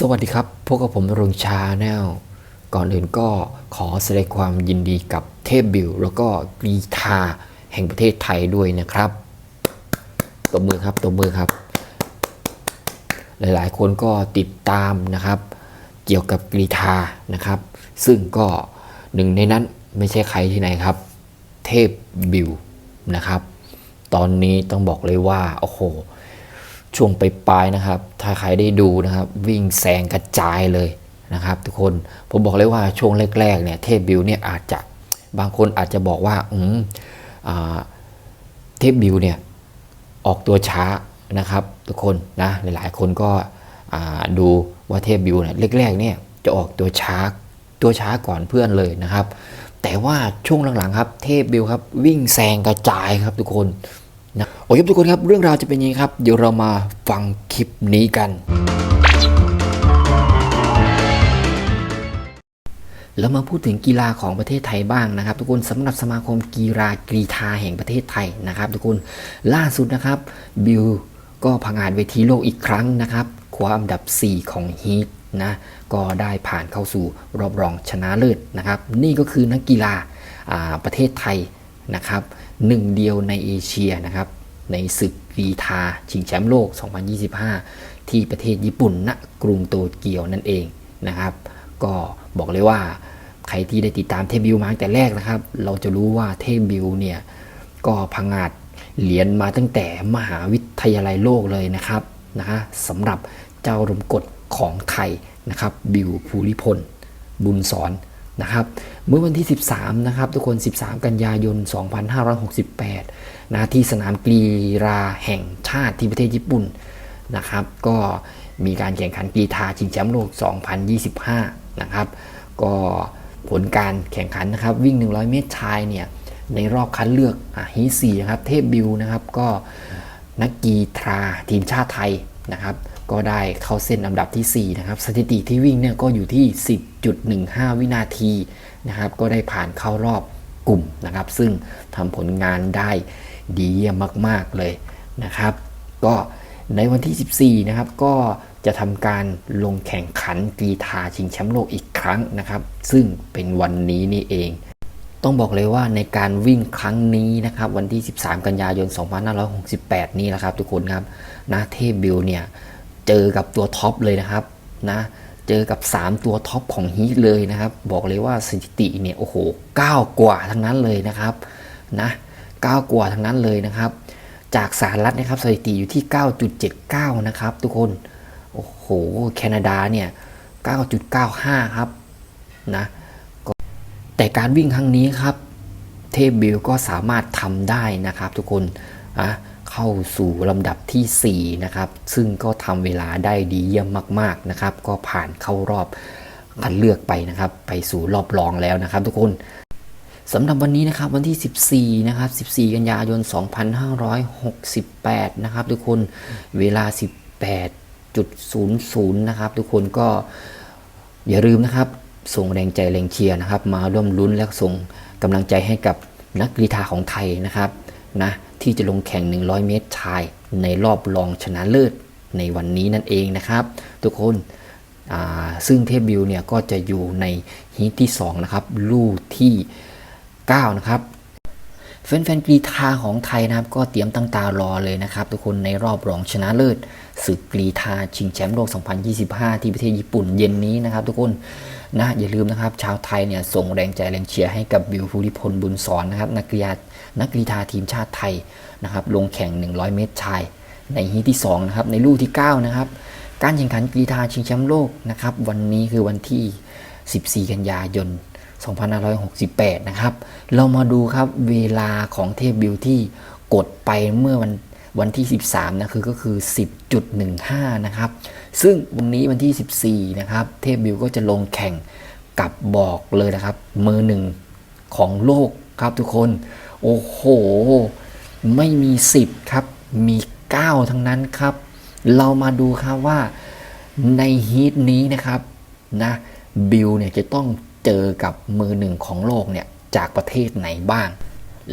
สวัสดีครับ พวกกับผมนรงชาแนล ก่อนอื่นก็ขอแสดงความยินดีกับเทพบิวแล้วก็กรีธาแห่งประเทศไทยด้วยนะครับ ตบมือครับ ตบมือครับ หลายๆ คนก็ติดตามนะครับ เกี่ยวกับกรีธานะครับ ซึ่งก็หนึ่งในนั้นไม่ใช่ใครที่ไหนครับ เทพบิวนะครับ ตอนนี้ต้องบอกเลยว่า โอ้โห ช่วงไปปลายนะครับ ถ้าใครได้ดูนะครับ วิ่งแซงกระจายเลยนะครับ ทุกคนผมบอกเลยว่าช่วงแรกๆเนี่ยเทพบิวเนี่ยอาจจะบางคนอาจจะบอกว่าอืมอเทพบิวเนี่ยออกตัวช้านะครับ ทุกคนนะหลายๆคนก็ดูว่าเทพบิวเนี่ยแรกๆเนี่ยจะออกตัวช้าตัวช้าก่อนเพื่อนเลยนะครับ แต่ว่าช่วงหลังๆครับ เทพบิวครับวิ่งแซงกระจายครับทุกคน นะโอเคครับทุกคนครับ เรื่องราวจะเป็นยังไงครับ เดี๋ยวเรามาฟังคลิปนี้กัน แล้วมาพูดถึงกีฬาของประเทศไทยบ้างนะครับ ทุกคนสำหรับสมาคมกีฬากรีธาแห่งประเทศไทยนะครับ ทุกคนล่าสุดนะครับบิวก็พังอาจเวทีโลกอีกครั้งนะครับคว้าอันดับ 4 ของฮีทนะก็ได้ผ่านเข้าสู่รอบรองชนะเลิศนะครับ นี่ก็คือนักกีฬาประเทศไทยนะครับ หนึ่งเดียวในเอเชียนะครับในศึกกรีธาชิงแชมป์โลก 2025 ที่ประเทศญี่ปุ่นณกรุงโตเกียวนั่นเองนะครับ ก็บอกเลยว่าใครที่ได้ติดตามเทบิวมาตั้งแต่แรกนะครับ เราจะรู้ว่าเทบิวเนี่ยก็พังอาจเหรียญมาตั้งแต่มหาวิทยาลัยโลกเลยนะครับนะฮะสำหรับเจ้ารมกฎของไทยนะครับ บิวภูริพล บุญสอน นะครับเมื่อวันที่ 13 นะครับ ทุกคน 13 กันยายน 2568 นะที่สนามกีฬาแห่งชาติที่ประเทศญี่ปุ่นนะครับ ก็มีการแข่งขันกีฬาชิงแชมป์โลก 2025 นะครับ ก็ผลการแข่งขันนะครับ วิ่ง 100 เมตรชายเนี่ย ในรอบคัดเลือกอะฮีสีนะครับ เทพบิวนะครับ ก็นักกีฬาทีมชาติไทย นะครับ ก็ได้เข้าเส้นลำดับที่ 4 นะครับ สถิติที่วิ่งเนี่ยก็อยู่ที่ 10.15 วินาทีนะครับ ก็ได้ผ่านเข้ารอบกลุ่มนะครับ ซึ่งทำผลงานได้ดีเยี่ยมมาก ๆ เลยนะครับ ก็ในวันที่ 14 นะครับ ก็จะทำการลงแข่งขันกีฬาชิงแชมป์โลกอีกครั้งนะครับ ซึ่งเป็นวันนี้นี่เอง ต้องบอกเลยว่าในการวิ่งครั้งนี้นะครับวันที่ 13 กันยายน 2568 นี้แหละครับทุกคนครับนะเทพบิลเนี่ยเจอกับตัวท็อปเลยนะครับนะเจอกับ 3 ตัวท็อปของฮีทเลยนะครับ บอกเลยว่าสถิติเนี่ยโอ้โห9กว่าทั้งนั้นเลยนะครับนะ9กว่าทั้งนั้นเลยนะครับ จากสหรัฐนะครับสถิติอยู่ที่ 9.79 นะครับ ทุกคนโอ้โหแคนาดาเนี่ย 9.95 ครับนะ แต่การวิ่งครั้งนี้ครับ เทพบิลก็สามารถทำได้นะครับ ทุกคนอะเข้าสู่ลำดับทีสี่ 4 นะครับ ซึ่งก็ทำเวลาได้ดีเยี่ยมมาก ๆ นะครับ ก็ผ่านเข้ารอบคัดเลือกไปนะครับ ไปสู่รอบรองแล้วนะครับ ทุกคนสำหรับวันนี้นะครับวันที่ 14 นะครับ 14 กันยายน 2568 นะครับ ทุกคนเวลา 18.00 นะครับ ทุกคนก็อย่าลืมนะครับ ส่งแรงใจแรงเชียร์นะครับ มาร่วมลุ้นและส่งกำลังใจให้กับนักกีฬาของไทยนะครับนะที่จะลงแข่ง 100 เมตรชายในรอบรองชนะเลิศในวันนี้นั่นเองนะครับ ทุกคนซึ่งเทพบิวเนี่ยก็จะอยู่ในฮีทที่ 2 นะครับ ลู่ที่ 9 นะครับ แฟนๆกรีธาของไทยนะครับก็เตรียมตั้งตารอเลยนะครับทุกคนในรอบรองชนะเลิศศึกกรีธาชิงแชมป์โลก 2025 ที่ประเทศญี่ปุ่นเย็นนี้นะครับ ทุกคนนะอย่าลืมนะครับ ชาวไทยเนี่ยส่งแรงใจแรงเชียร์ให้กับบิวภูริพลบุญสอนนะครับนักกีฬานักกรีธาทีมชาติไทยนะครับลงแข่ง 100 เมตรชาย ในฮีทที่2นะครับในลู่ที่ 9 นะครับ การแข่งขันกรีธาชิงแชมป์โลกนะครับวันนี้คือวันที่ 14 กันยายน 2568 นะครับ เรามาดูครับเวลาของเทพบิวที่กดไปเมื่อวันวันที่ 13 นะคือก็คือ 10.15 นะครับ ซึ่งวันนี้วันที่ 14 นะครับ เทพบิวก็จะลงแข่งกับบอกเลยนะครับมือหนึ่งของโลกครับทุกคน โอ้โห ไม่มี 10 ครับ มี 9 ทั้งนั้นครับ เรามาดูครับว่าในฮีทนี้นะครับนะบิลเนี่ยจะต้อง เจอกับมือหนึ่งของโลกเนี่ยจากประเทศไหนบ้าง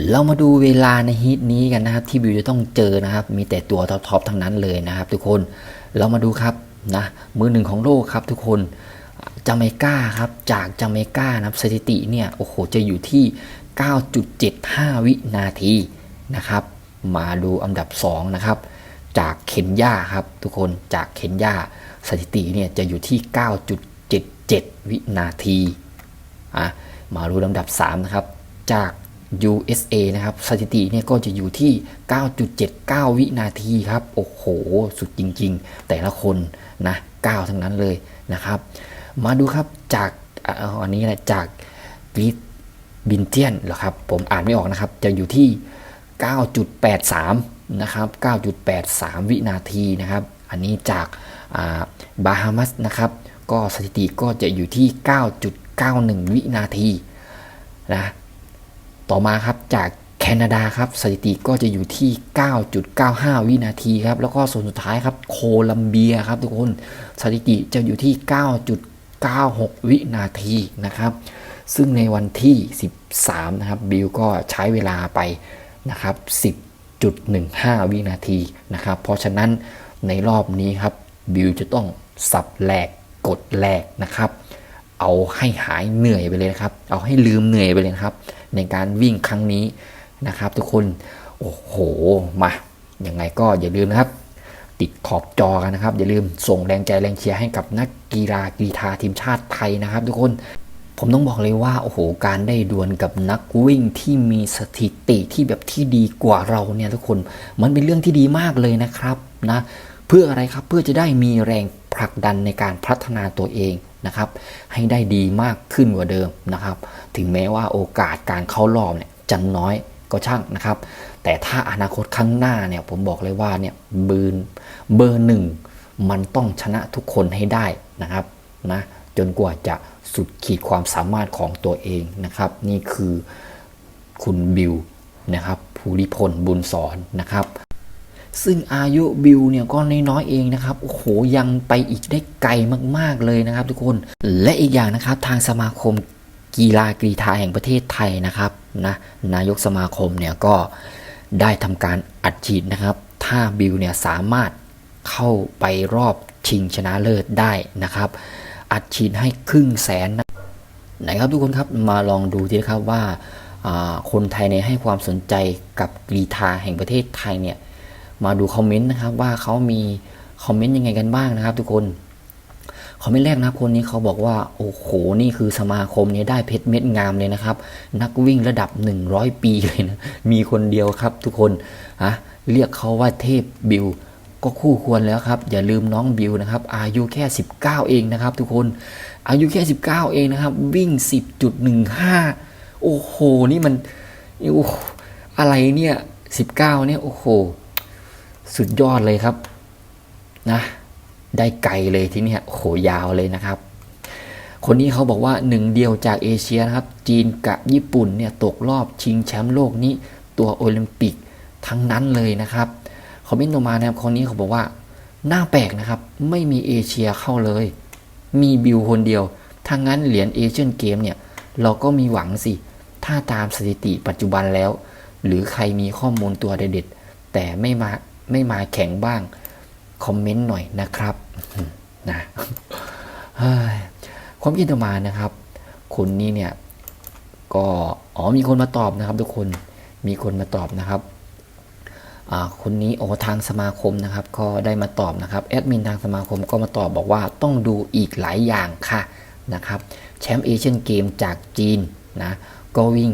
เรามาดูเวลาในฮีทนี้กันนะครับ ที่บิวจะต้องเจอนะครับ มีแต่ตัวท็อปๆทั้งนั้นเลยนะครับ ทุกคนเรามาดูครับนะมือหนึ่งของโลกครับทุกคนจาเมกาครับจากจาเมกานะครับสถิติเนี่ยโอ้โหจะอยู่ที่ 9.75 วินาทีนะครับมาดูอันดับ2นะครับจากเคนยาครับทุกคนจากเคนยาสถิติเนี่ยจะอยู่ที่ 9.77 วินาที อะมาดูลำดับ3นะครับจาก USA นะครับสถิติเนี่ยก็จะอยู่ที่ 9.79 วินาทีครับโอ้โห สุดจริง ๆ แต่ละคนนะ9ทั้งนั้นเลยนะครับ มาดูครับจากอันนี้นะจากกรีบินเทียนเหรอครับ ผมอ่านไม่ออกนะครับ จะอยู่ที่ 9.83 นะครับ 9.83 วินาทีนะครับ อันนี้จากบาฮามัสนะครับ ก็สถิติก็จะอยู่ที่ 9.1 วินาทีนะต่อมาครับจากแคนาดาครับสถิติก็จะอยู่ที่ 9.95 วินาทีครับแล้วก็ส่วนสุดท้ายครับโคลัมเบียครับทุกคนสถิติจะอยู่ที่ 9.96 วินาทีนะครับ ซึ่งในวันที่ 13 นะครับบิลก็ใช้เวลาไปนะครับ 10.15 วินาทีนะครับ เพราะฉะนั้นในรอบนี้ครับบิลจะต้องสับแหลกกดแหลกนะครับ เอาให้หายเหนื่อยไปเลยนะครับ เอาให้ลืมเหนื่อยไปเลยครับ ในการวิ่งครั้งนี้นะครับ ทุกคน โอ้โห มา ยังไงก็อย่าลืมนะครับ ติดขอบจอกันนะครับ อย่าลืมส่งแรงใจแรงเชียร์ให้กับนักกีฬากรีฑาทีมชาติไทยนะครับ ทุกคน ผมต้องบอกเลยว่า โอ้โห การได้ดวลกับนักวิ่งที่มีสถิติที่แบบที่ดีกว่าเราเนี่ยทุกคน มันเป็นเรื่องที่ดีมากเลยนะครับนะ พื่ออะไรครับเพื่อจะได้มีแรงผลักดันในการพัฒนาตัวเองนะครับ ให้ได้ดีมากขึ้นกว่าเดิมนะครับ ถึงแม้ว่าโอกาสการเข้ารอบเนี่ยจะน้อยก็ช่างนะครับ แต่ถ้าอนาคตข้างหน้าเนี่ยผมบอกเลยว่าเนี่ยเบอร์เบอร์หนึ่งมันต้องชนะทุกคนให้ได้นะครับนะจนกว่าจะสุดขีดความสามารถของตัวเองนะครับ นี่คือคุณบิวนะครับภูริพลบุญสอนนะครับ ซึ่งอายุบิวเนี่ยก็น้อยๆเองนะครับโอ้โหยังไปอีกได้ไกลมากๆเลยนะครับ ทุกคนและอีกอย่างนะครับทางสมาคมกีฬากรีฑาแห่งประเทศไทยนะครับนะนายกสมาคมเนี่ยก็ได้ทำการอัดฉีดนะครับ ถ้าบิวเนี่ยสามารถเข้าไปรอบชิงชนะเลิศได้นะครับ อัดฉีดให้ครึ่งแสนนะไหนครับทุกคนครับมาลองดูทีนะครับว่าคนไทยเนี่ยให้ความสนใจกับกรีฑาแห่งประเทศไทยเนี่ย มาดูคอมเมนต์นะครับว่าเขามีคอมเมนต์ยังไงกันบ้างนะครับ ทุกคนคอมเมนต์แรกนะคนนี้เขาบอกว่าโอ้โหนี่คือสมาคมนี้ได้เพชรเม็ดงามเลยนะครับ นักวิ่งระดับ 100 ปีเลยนะมีคนเดียวครับ ทุกคนอะเรียกเขาว่าเทพบิวก็คู่ควรแล้วครับ อย่าลืมน้องบิวนะครับ อายุแค่ 19 เองนะครับ ทุกคนอายุแค่ 19 เองนะครับ วิ่ง 10.15 โอ้โห นี่มันโอ้อะไรเนี่ย 19 เนี่ย โอ้โห สุดยอดเลยครับนะได้ไกลเลยที่นี่โหยาวเลยนะครับ คนนี้เขาบอกว่าหนึ่งเดียวจากเอเชียนะครับ จีนกับญี่ปุ่นเนี่ยตกรอบชิงแชมป์โลกนี้ตัวโอลิมปิกทั้งนั้นเลยนะครับคอมเมนต์มานะครับคนนี้เขาบอกว่าหน้าแปลกนะครับ ไม่มีเอเชียเข้าเลย มีบิวคนเดียวถ้างั้นเหรียญเอเชียนเกมเนี่ยเราก็มีหวังสิ ถ้าตามสถิติปัจจุบันแล้ว หรือใครมีข้อมูลตัวเด็ดๆแต่ไม่มา ไม่มาแข่งบ้าง คอมเมนต์หน่อยนะครับนะความคิดต่อมานะครับคนนี้เนี่ยก็อ๋อมีคนมาตอบนะครับ ทุกคนมีคนมาตอบนะครับคนนี้โอ้ทางสมาคมนะครับ ก็ได้มาตอบนะครับแอดมินทางสมาคมก็มาตอบบอกว่าต้องดูอีกหลายอย่างค่ะนะครับแชมป์เอเชียนเกมจากจีนนะก็วิ่ง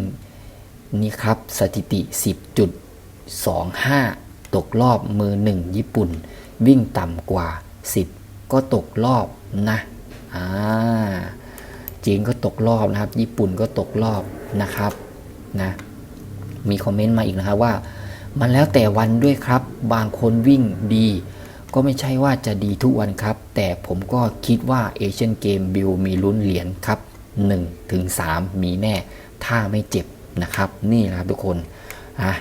นี่ครับสถิติ 10.25 ตกรอบมือหนึ่งญี่ปุ่น วิ่งต่ำกว่า 10 ก็ตกรอบนะอ่าจีนก็ตกรอบนะครับ ญี่ปุ่นก็ตกรอบนะครับนะมีคอมเมนต์มาอีกนะครับว่า มันแล้วแต่วันด้วยครับ บางคนวิ่งดี ก็ไม่ใช่ว่าจะดีทุกวันครับ แต่ผมก็คิดว่าเอเชียนเกมบิลมีลุ้นเหรียญครับ1ถึง3มีแน่ ถ้าไม่เจ็บนะครับ นี่นะครับทุกคนอะ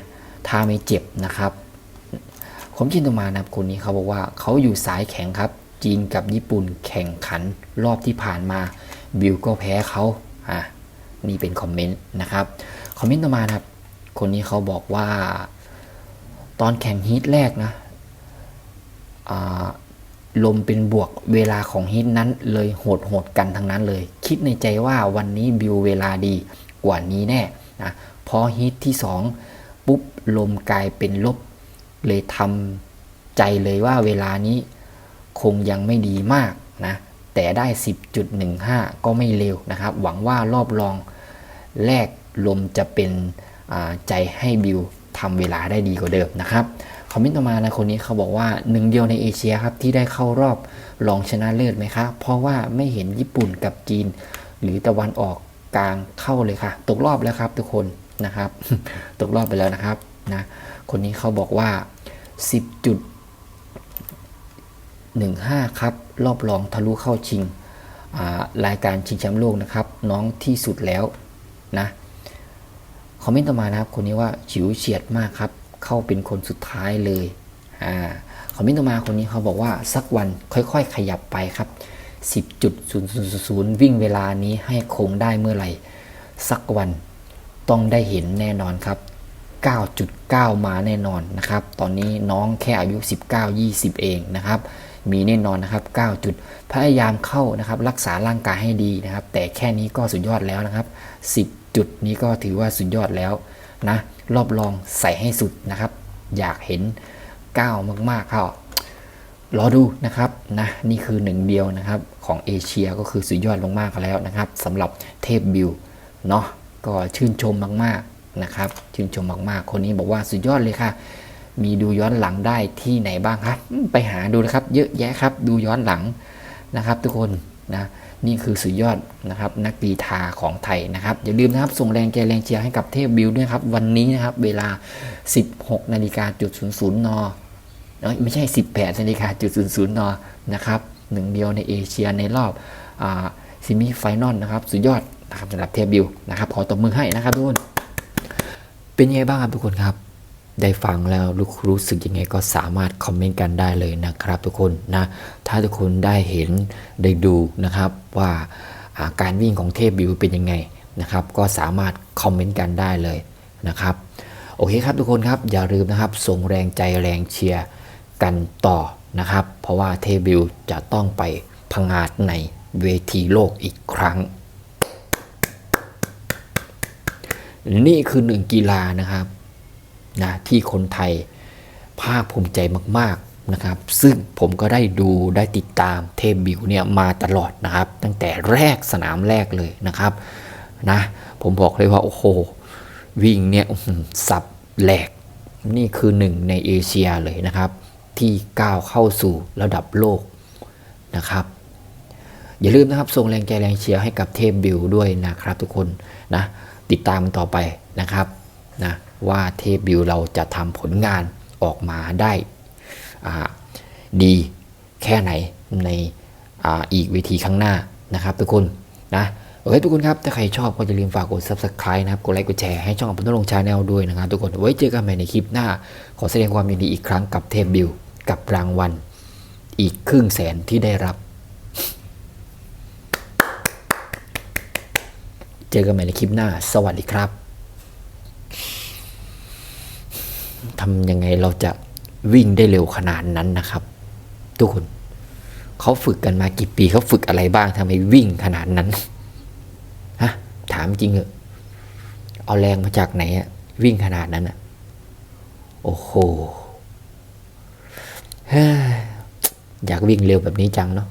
ถ้าไม่เจ็บนะครับ ผมจินตมานะคนนี้เขาบอกว่าเขาอยู่สายแข็งครับ จีนกับญี่ปุ่นแข่งขันรอบที่ผ่านมา บิลก็แพ้เขาอะนี่เป็นคอมเมนต์นะครับ คอมเมนต์ต่อมาครับ คนนี้เขาบอกว่า ตอนแข่งฮีทแรกนะลมเป็นบวกเวลาของฮิตนั้นเลยโหดโหดกันทั้งนั้นเลย คิดในใจว่าวันนี้บิวเวลาดีกว่านี้แน่นะพอฮิตที่ 2 ปุ๊บลมกลายเป็นลบ เลยทำใจเลยว่าเวลานี้คงยังไม่ดีมากนะ แต่ได้ 10.15 ก็ไม่เร็วนะครับ หวังว่ารอบรองแรกลมจะเป็นใจให้บิวทำเวลาได้ดีกว่าเดิมนะครับ คอมเมนต์ต่อมานะคนนี้เขาบอกว่าหนึ่งเดียวในเอเชียครับที่ได้เข้ารอบรองชนะเลิศไหมคะเพราะว่าไม่เห็นญี่ปุ่นกับจีน หรือตะวันออกกลางเข้าเลยค่ะ ตกรอบแล้วครับทุกคนนะครับ ตกรอบไปแล้วนะครับนะ คนนี้เขาบอกว่า 10.15 ครับ รอบรองทะลุเข้าชิงรายการชิงแชมป์โลกนะครับ น้องที่สุดแล้วนะคอมเมนต์ต่อมานะครับคนนี้ว่าฉิวเฉียดมากครับ เข้าเป็นคนสุดท้ายเลยอ่าคอมเมนต์ต่อมาคนนี้เขาบอกว่าสักวันค่อยๆ ขยับไปครับ 10.000 วิ่งเวลานี้ให้คงได้เมื่อไหร่ สักวันต้องได้เห็นแน่นอนครับ 9.9 มาแน่นอนนะครับ ตอนนี้น้องแค่อายุ 19-20 เองนะครับ มีแน่นอนนะครับ 9 จุด พยายามเข้านะครับ รักษาร่างกายให้ดีนะครับ แต่แค่นี้ก็สุดยอดแล้วนะครับ 10 จุดนี้ก็ถือว่าสุดยอดแล้วนะ รอบรองใส่ให้สุดนะครับ อยากเห็น 9 มากๆเข้ารอดูนะครับนะนี่คือหนึ่งเดียวนะครับของเอเชียก็คือสุดยอดมากๆแล้วนะครับสำหรับเทพบิวเนาะก็ชื่นชมมากๆ นะครับชื่นชมมากๆ คนนี้บอกว่าสุดยอดเลยค่ะ มีดูย้อนหลังได้ที่ไหนบ้างครับไปหาดูนะครับ เยอะแยะครับ ดูย้อนหลังนะครับ ทุกคนนะนี่คือสุดยอดนะครับ นักกรีธาของไทยนะครับ อย่าลืมนะครับ ส่งแรงใจแรงเชียร์ให้กับเทพบิวด้วยครับ วันนี้นะครับ เวลา 16นาฬิกาจุด00นเอ้ยไม่ใช่ 18นาฬิกาจุด00นนะครับหนึ่งเดียวในเอเชียในรอบซิมิไฟนอลนะครับ สุดยอดนะครับสำหรับเทปบิวนะครับ ขอตบมือให้นะครับทุกคน เป็นยังไงบ้างครับทุกคนครับ ได้ฟังแล้วรู้รู้สึกยังไงก็สามารถคอมเมนต์กันได้เลยนะครับทุกคนนะ ถ้าทุกคนได้เห็นได้ดูนะครับว่าการวิ่งของเทพบิวเป็นยังไงนะครับ ก็สามารถคอมเมนต์กันได้เลยนะครับ โอเคครับทุกคนครับอย่าลืมนะครับส่งแรงใจแรงเชียร์กันต่อนะครับ เพราะว่าเทพบิวจะต้องไปพังงาดในเวทีโลกอีกครั้ง นี่คือหนึ่งกีฬานะครับนะที่คนไทยภาคภูมิใจมากๆนะครับ ซึ่งผมก็ได้ดูได้ติดตามเทพบิวเนี่ยมาตลอดนะครับ ตั้งแต่แรกสนามแรกเลยนะครับนะผมบอกเลยว่า โอ้โห วิ่งเนี่ยสับแหลก นี่คือหนึ่งในเอเชียเลยนะครับ ที่ก้าวเข้าสู่ระดับโลกนะครับ อย่าลืมนะครับส่งแรงใจแรงเชียร์ให้กับเทพบิวด้วยนะครับทุกคนนะ ติดตามต่อไปนะครับนะว่าเทพบิวเราจะทำผลงานออกมาได้ดีแค่ไหนในออีกเวทีข้างหน้านะครับ ทุกคนนะโอเคทุกคนครับ ถ้าใครชอบก็อย่าลืมฝากกด subscribe นะครับ กดไลค์กดแชร์ให้ช่องของผมต้องลงชาแนลด้วยนะครับ ทุกคนไว้เจอกันใหม่ในคลิปหน้า ขอแสดงความยินดีอีกครั้งกับเทพบิวกับรางวัล อีกครึ่งแสนที่ได้รับ เจอกันใหม่ในคลิปหน้า สวัสดีครับทำยังไงเราจะวิ่งได้เร็วขนาดนั้นนะครับ ทุกคนเขาฝึกกันมากี่ปีเขาฝึกอะไรบ้างทำไมวิ่งขนาดนั้นฮะถามจริงเหอะเอาแรงมาจากไหนอะวิ่งขนาดนั้นอะโอ้โหอยากวิ่งเร็วแบบนี้จังเนาะ